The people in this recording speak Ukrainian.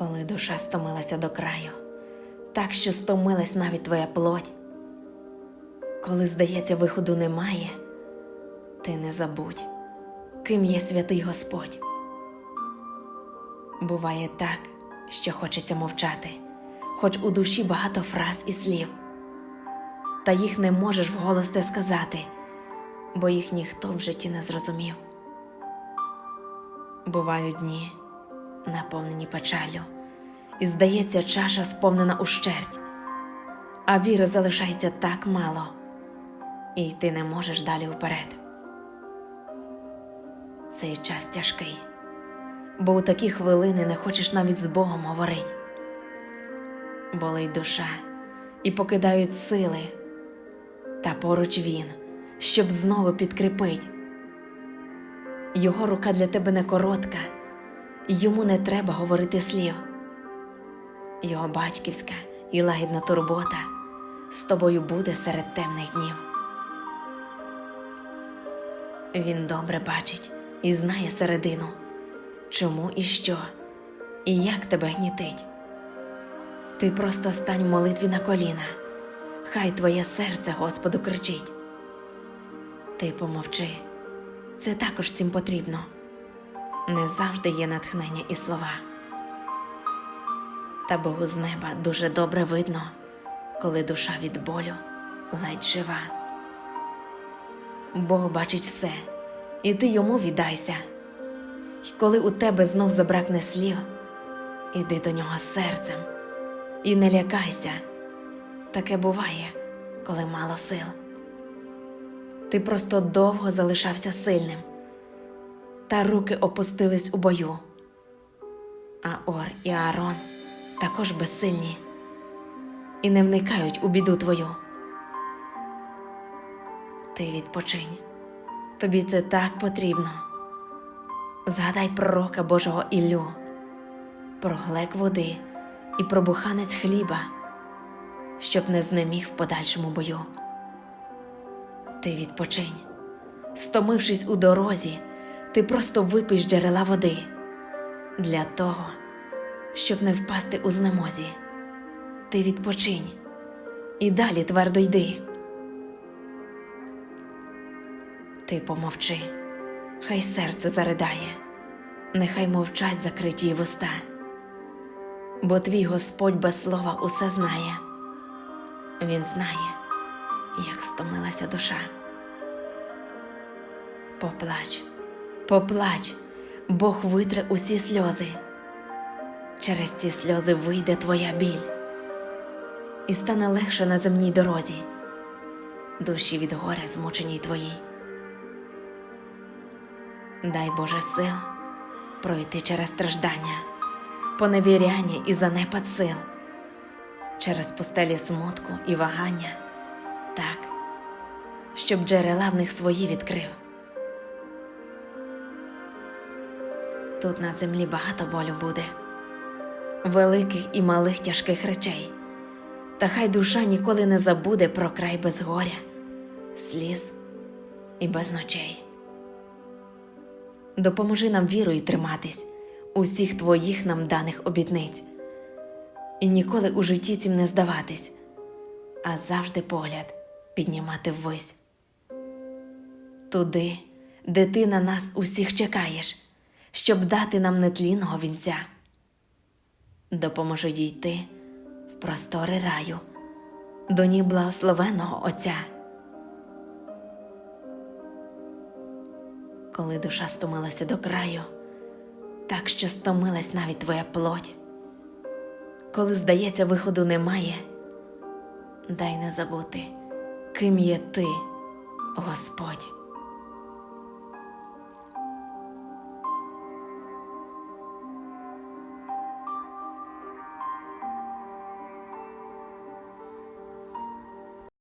Коли душа стомилася до краю, так що стомилась навіть твоя плоть, коли, здається, виходу немає, ти не забудь, ким є святий Господь. Буває так, що хочеться мовчати, хоч у душі багато фраз і слів, та їх не можеш вголос те сказати, бо їх ніхто в житті не зрозумів. Бувають дні, наповнені печалю, і здається, чаша сповнена ущерть, а віри залишається так мало, і ти не можеш далі вперед. Цей час тяжкий, бо у такі хвилини не хочеш навіть з Богом говорить. Болить душа і покидають сили, та поруч він, щоб знову підкріпить. Його рука для тебе не коротка, йому не треба говорити слів. Його батьківська і лагідна турбота з тобою буде серед темних днів. Він добре бачить і знає середину, чому і що, і як тебе гнітить. Ти просто стань в молитві на коліна, хай твоє серце Господу кричить. Ти помовчи, це також всім потрібно. Не завжди є натхнення і слова. Та Богу з неба дуже добре видно, коли душа від болю ледь жива. Бог бачить все, і ти йому віддайся. І коли у тебе знов забракне слів, іди до нього серцем і не лякайся. Таке буває, коли мало сил. Ти просто довго залишався сильним, та руки опустились у бою. А Ор і Аарон також безсильні і не вникають у біду твою. Ти відпочинь, тобі це так потрібно. Згадай пророка Божого Іллю, про глек води і про буханець хліба, щоб не знеміг в подальшому бою. Ти відпочинь, стомившись у дорозі, ти просто випий з джерела води для того, щоб не впасти у знемозі. Ти відпочинь і далі твердо йди. Ти помовчи, хай серце заридає, нехай мовчать закриті вуста, бо твій Господь без слова усе знає. Він знає, як стомилася душа. Поплач, поплач, Бог витре усі сльози. Через ці сльози вийде твоя біль, і стане легше на земній дорозі, душі від горя змученій твоїй. Дай Боже сил пройти через страждання, поневіряння і занепад сил, через пустелі смутку і вагання, так, щоб джерела в них свої відкрив. Тут на землі багато болю буде, великих і малих тяжких речей, та хай душа ніколи не забуде про край без горя, сліз і без ночей. Допоможи нам вірою триматись усіх твоїх нам даних обітниць, і ніколи у житті цим не здаватись, а завжди погляд піднімати ввись. Туди, де ти на нас усіх чекаєш, щоб дати нам нетлінного вінця. Допоможи дійти в простори раю, до ні благословеного Отця. Коли душа стомилася до краю, так що стомилась навіть твоя плоть, коли, здається, виходу немає, дай не забути, ким є ти, Господь.